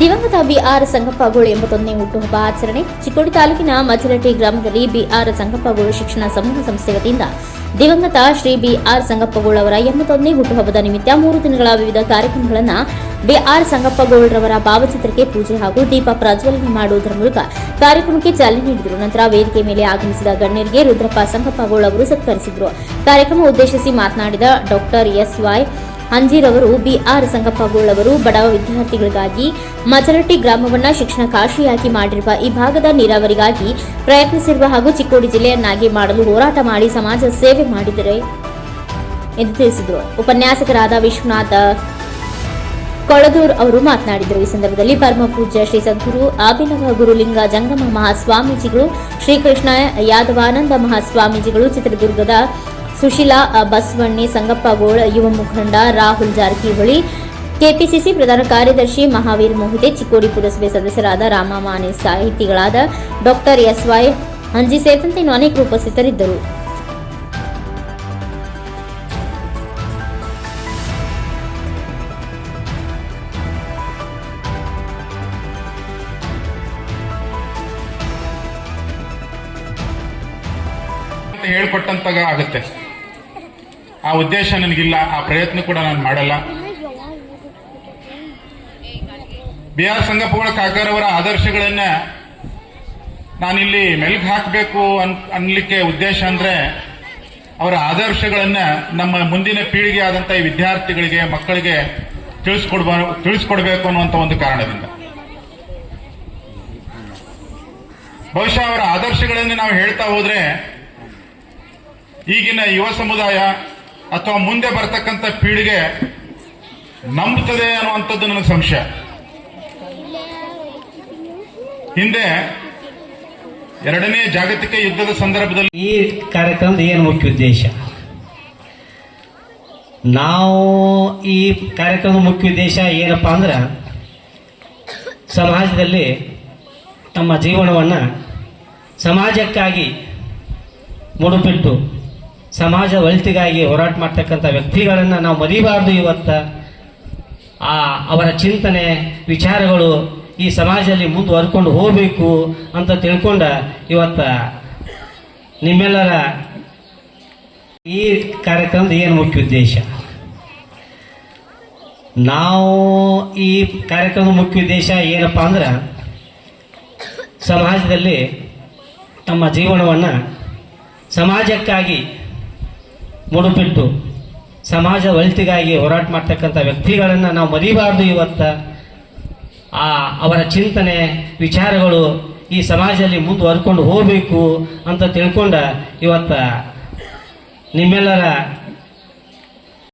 ದಿವಂಗತ ಬಿಆರ್ ಸಂಗಪ್ಪಗೋಳು ಎಂಬತ್ತೊಂದನೇ ಹುಟ್ಟುಹಬ್ಬ ಆಚರಣೆ. ಚಿಕ್ಕೋಡಿ ತಾಲೂಕಿನ ಮಜರಟ್ಟಿ ಗ್ರಾಮದಲ್ಲಿ ಬಿಆರ್ ಸಂಗಪ್ಪಗೋಳು ಶಿಕ್ಷಣ ಸಮೂಹ ಸಂಸ್ಥೆ ವತಿಯಿಂದ ದಿವಂಗತ ಶ್ರೀ ಬಿಆರ್ ಸಂಗಪ್ಪಗೋಳು ಅವರ ಎಂಬತ್ತೊಂದನೇ ಹುಟ್ಟುಹಬ್ಬದ ನಿಮಿತ್ತ ಮೂರು ದಿನಗಳ ವಿವಿಧ ಕಾರ್ಯಕ್ರಮಗಳನ್ನು ಬಿಆರ್ ಸಂಗಪ್ಪಗೋಳ್ರವರ ಭಾವಚಿತ್ರಕ್ಕೆ ಪೂಜೆ ಹಾಗೂ ದೀಪ ಪ್ರಜ್ವಲನೆ ಮಾಡುವುದರ ಮೂಲಕ ಕಾರ್ಯಕ್ರಮಕ್ಕೆ ಚಾಲನೆ ನೀಡಿದರು. ನಂತರ ವೇದಿಕೆ ಮೇಲೆ ಆಗಮಿಸಿದ ಗಣ್ಯರಿಗೆ ರುದ್ರಪ್ಪ ಸಂಗಪ್ಪಗೋಳ್ ಅವರು ಸತ್ಕರಿಸಿದರು. ಕಾರ್ಯಕ್ರಮ ಉದ್ದೇಶಿಸಿ ಮಾತನಾಡಿದ ಡಾಕ್ಟರ್ ಎಸ್ ವೈ ಹಂಜಿರವರು ಬಿಆರ್ ಸಂಗಪ್ಪಗೋಳ್ ಅವರು ಬಡವ ವಿದ್ಯಾರ್ಥಿಗಳಿಗಾಗಿ ಮಚರಟ್ಟಿ ಗ್ರಾಮವನ್ನ ಶಿಕ್ಷಣ ಕಾಶಿಯಾಗಿ ಮಾಡಿರುವ ಈ ಭಾಗದ ನೀರಾವರಿಗಾಗಿ ಪ್ರಯತ್ನಿಸಿರುವ ಹಾಗೂ ಚಿಕ್ಕೋಡಿ ಜಿಲ್ಲೆಯನ್ನಾಗಿ ಮಾಡಲು ಹೋರಾಟ ಮಾಡಿ ಸಮಾಜ ಸೇವೆ ಮಾಡಿದರೆ ಎಂದು ತಿಳಿಸಿದರು. ಉಪನ್ಯಾಸಕರಾದ ವಿಶ್ವನಾಥ ಕೊಳದೂರ್ ಅವರು ಮಾತನಾಡಿದರು. ಈ ಸಂದರ್ಭದಲ್ಲಿ ಪರಮ ಪೂಜ್ಯ ಶ್ರೀ ಸದ್ಗುರು ಆಭಿನವ ಗುರುಲಿಂಗ ಜಂಗಮ ಮಹಾಸ್ವಾಮೀಜಿಗಳು, ಶ್ರೀಕೃಷ್ಣ ಯಾದವಾನಂದ ಮಹಾಸ್ವಾಮೀಜಿಗಳು, ಚಿತ್ರದುರ್ಗದ ಸುಶೀಲಾ ಬಸವಣ್ಣಿ ಸಂಗಪ್ಪಗೋಳ್ ಯುವ ಮುಖಂಡ ರಾಹುಲ್ ಜಾರಕಿಹೊಳಿ, ಕೆಪಿಸಿಸಿ ಪ್ರಧಾನ ಕಾರ್ಯದರ್ಶಿ ಮಹಾವೀರ್ ಮೋಹಿತೆ ಚಿಕ್ಕೋಡಿ ಪುರಸಭೆ ಸದಸ್ಯರಾದ ರಾಮಮಾನೆ ಸಾಹಿತಿಗಳಾದ ಡಾಕ್ಟರ್ ಎಸ್ ವೈ ಹಂಜಿ ಸೇರಿದಂತೆ ಇನ್ನು ಅನೇಕರು ಉಪಸ್ಥಿತರಿದ್ದರು. ಹೇಳ್ಕೊಟ್ಟಂತಾಗ ಆಗುತ್ತೆ. ಆ ಉದ್ದೇಶ ನನಗಿಲ್ಲ, ಆ ಪ್ರಯತ್ನ ಕೂಡ ನಾನು ಮಾಡಲ್ಲ. ಬಿ ಆರ್ ಸಂಗಪ್ಪಗಳ ಕಾಕರವರ ಆದರ್ಶಗಳನ್ನ ನಾನಿಲ್ಲಿ ಮೆಲ್ಕ್ ಹಾಕಬೇಕು ಅನ್, ಅನ್ಲಿಕ್ಕೆ ಉದ್ದೇಶ ಅಂದ್ರೆ ಅವರ ಆದರ್ಶಗಳನ್ನ ನಮ್ಮ ಮುಂದಿನ ಪೀಳಿಗೆ ಆದಂತ ಈ ವಿದ್ಯಾರ್ಥಿಗಳಿಗೆ, ಮಕ್ಕಳಿಗೆ ತಿಳಿಸ್ಕೊಡ್ಬ, ತಿಳಿಸ್ಕೊಡ್ಬೇಕು ಅನ್ನುವಂತ ಒಂದು ಕಾರಣದಿಂದ. ಬಹುಶಃ ಅವರ ಆದರ್ಶಗಳನ್ನು ನಾವು ಹೇಳ್ತಾ ಹೋದ್ರೆ ಈಗಿನ ಯುವ ಸಮುದಾಯ ಅಥವಾ ಮುಂದೆ ಬರ್ತಕ್ಕಂಥ ಪೀಳಿಗೆ ನಂಬುತ್ತದೆ ಅನ್ನುವಂಥದ್ದು ನನಗೆ ಸಂಶಯ. ಹಿಂದೆ ಎರಡನೇ ಜಾಗತಿಕ ಯುದ್ಧದ ಸಂದರ್ಭದಲ್ಲಿ ಈ ಕಾರ್ಯಕ್ರಮದ ಏನು ಮುಖ್ಯ ಉದ್ದೇಶ? ನಾವು ಈ ಕಾರ್ಯಕ್ರಮದ ಮುಖ್ಯ ಉದ್ದೇಶ ಏನಪ್ಪ ಅಂದ್ರೆ, ಸಮಾಜದಲ್ಲಿ ತಮ್ಮ ಜೀವನವನ್ನು ಸಮಾಜಕ್ಕಾಗಿ ಮುಡುಪಿಟ್ಟು ಸಮಾಜ ಒಳಿತಿಗಾಗಿ ಹೋರಾಟ ಮಾಡ್ತಕ್ಕಂಥ ವ್ಯಕ್ತಿಗಳನ್ನು ನಾವು ಮರಿಬಾರ್ದು ಇವತ್ತು. ಆ, ಅವರ ಚಿಂತನೆ, ವಿಚಾರಗಳು ಈ ಸಮಾಜದಲ್ಲಿ ಮುಂದುವರ್ಕೊಂಡು ಹೋಗಬೇಕು ಅಂತ ತಿಳ್ಕೊಂಡ ಇವತ್ತ ನಿಮ್ಮೆಲ್ಲರ ಈ ಕಾರ್ಯಕ್ರಮದ ಏನು ಮುಖ್ಯ ಉದ್ದೇಶ? ನಾವು ಈ ಕಾರ್ಯಕ್ರಮದ ಮುಖ್ಯ ಉದ್ದೇಶ ಏನಪ್ಪ ಅಂದ್ರೆ ಸಮಾಜದಲ್ಲಿ ತಮ್ಮ ಜೀವನವನ್ನು ಸಮಾಜಕ್ಕಾಗಿ ಮುಡುಪಿಟ್ಟು ಸಮಾಜ ಒಳಿತಿಗಾಗಿ ಹೋರಾಟ ಮಾಡ್ತಕ್ಕಂಥ ವ್ಯಕ್ತಿಗಳನ್ನು ನಾವು ಮರಿಬಾರ್ದು ಇವತ್ತು. ಆ, ಅವರ ಚಿಂತನೆ, ವಿಚಾರಗಳು ಈ ಸಮಾಜದಲ್ಲಿ ಮುಂದುವರ್ಕೊಂಡು ಹೋಗಬೇಕು ಅಂತ ತಿಳ್ಕೊಂಡ ಇವತ್ತ ನಿಮ್ಮೆಲ್ಲರ